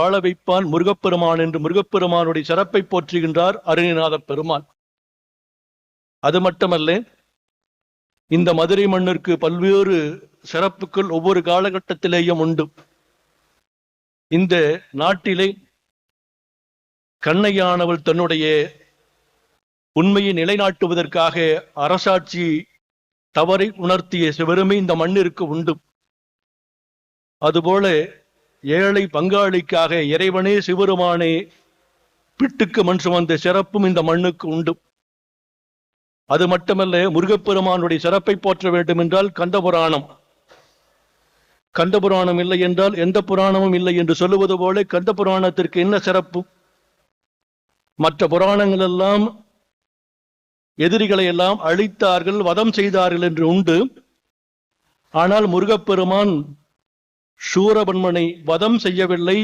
வாழ வைப்பான் முருகப்பெருமான் என்று முருகப்பெருமானுடைய சிறப்பை போற்றுகின்றார் அருணிநாத பெருமான். அது மட்டுமல்ல இந்த மதுரை மண்ணிற்கு பல்வேறு சிறப்புகள் ஒவ்வொரு காலகட்டத்திலேயும் உண்டு. இந்த நாட்டிலே கண்ணையானவள் தன்னுடைய உண்மையை நிலைநாட்டுவதற்காக அரசாட்சி தவறை உணர்த்திய சிவருமை இந்த மண்ணிற்கு உண்டு. அதுபோல ஏழை பங்காளிக்காக இறைவனே சிவருமானே பிட்டுக்கு மண் சுமந்த சிறப்பும் இந்த மண்ணுக்கு உண்டு. அது மட்டுமல்ல முருகப்பெருமானுடைய சிறப்பை போற்ற வேண்டும் என்றால் கந்தபுராணம். கந்தபுராணம் இல்லை என்றால் எந்த புராணமும் இல்லை என்று சொல்லுவது போல கந்த புராணத்திற்கு என்ன சிறப்பு? மற்ற புராணங்கள் எல்லாம் எதிரிகளை எல்லாம் அழித்தார்கள் வதம் செய்தார்கள் என்று உண்டு. ஆனால் முருகப்பெருமான் சூரபன்மனை வதம் செய்யவில்லை.